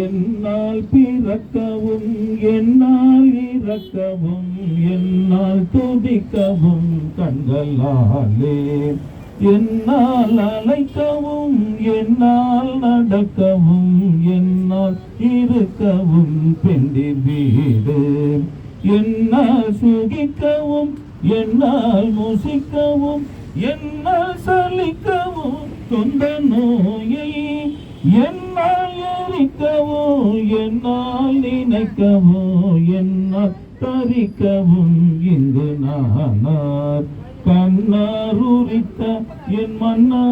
என்னால் பிறக்கவும் என்னால் இறக்கவும் என்னால் துடிக்கவும் கண்களாலே. என்னால் அழைக்கவும் என்னால் நடக்கவும் என்னால் இருக்கவும் பெண்டி வீடு. என்னால் சுகிக்கவும் என்னால் முசிக்கவும் என்னால் சலிக்கவும் சொந்த நோயை என்னால் நினைக்கவும் என்னால் நினைக்கவும் என்னால் தரிக்கவும் இங்கு நானார். கண்ணார் உரித்த என் மன்னா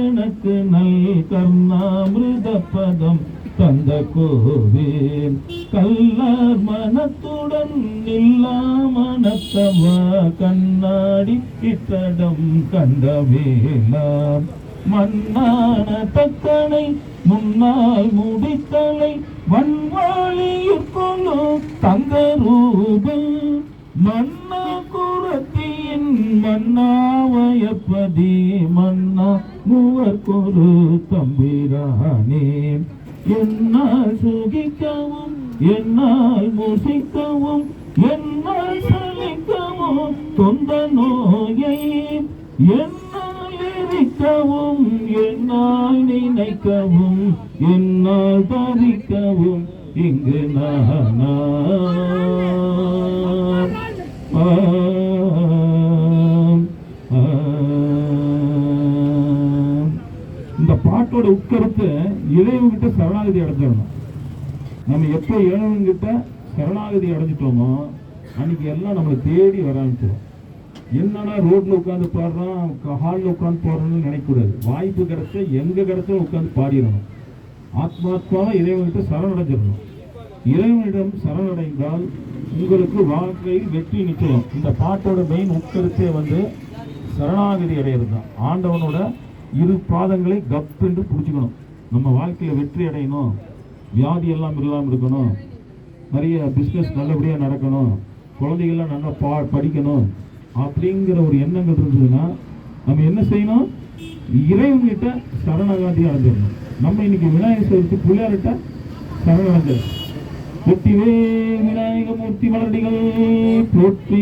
எனக்கு நல் கர்ணாமிருத பதம் தந்த கோவேன். கல்லார் மனத்துடன் இல்லா மனத்தவா கண்ணாடி இத்தடம் கண்டவேலாம் வேலாம் மண்ணான தக்கனை முன்னால் முடித்தலை வன்வாளியுற்கொண்டு தங்க ரூபம் மன்னா குரத்தியின் மன்னாவயப்பதி மன்னா மூவர் குரு தம்பிரானே. என்னால் சுகிக்கவும் என்னால் முசிக்கவும் என்னால் சலிக்கவும் தொந்த நோயை என் நினைக்கவும் என்னால் நினைக்கவும் என்னால் பாதிக்கவும் இங்கு நானா இந்த பாட்டோட உட்கருத்து இளையவங்கிட்ட சரணாகதி அடைஞ்சிடணும். நம்ம எப்போ இளையவங்கிட்ட சரணாகதி அடைஞ்சிட்டோமோ அன்னைக்கு எல்லாம் நம்மளை தேடி வர ஆரம்பிச்சிடும் என்னடா ரோட்ல உட்காந்து பாடுறான்? ஹாலில் உட்காந்து பாடுறோம்னு நினைக்கக்கூடாது. வாய்ப்பு கிடைச்ச எங்க கிடைச்சாலும் உட்காந்து பாடிடணும். ஆத்மாத்மாவை இறைவன்கிட்ட சரணடைஞ்சிடணும். இறைவனிடம் சரணடைந்தால் உங்களுக்கு வாழ்க்கையில் வெற்றி நிச்சயம். இந்த பாட்டோட மெயின் உட்கருத்தே வந்து சரணாகதி அடையிறது தான் ஆண்டவனோட இரு பாதங்களை கப் என்று பிடிச்சிக்கணும். நம்ம வாழ்க்கையில் வெற்றி அடையணும். வியாதி எல்லாம் இல்லாமல் இருக்கணும். நிறைய பிஸ்னஸ் நல்லபடியாக நடக்கணும். குழந்தைகள்லாம் நல்லா பா படிக்கணும். அப்படிங்கிற ஒரு எண்ணங்கள் இருந்ததுன்னா நம்ம என்ன செய்யணும்? இறைவன்கிட்ட சரணாகாதி அடைஞ்சிடணும். நம்ம இன்னைக்கு விநாயகர் சதுர்த்தி பிள்ளையார்கிட்ட சரணடைஞ்சிடணும் வெற்றிவே விநாயக மூர்த்தி மலர்டிகள் போற்றி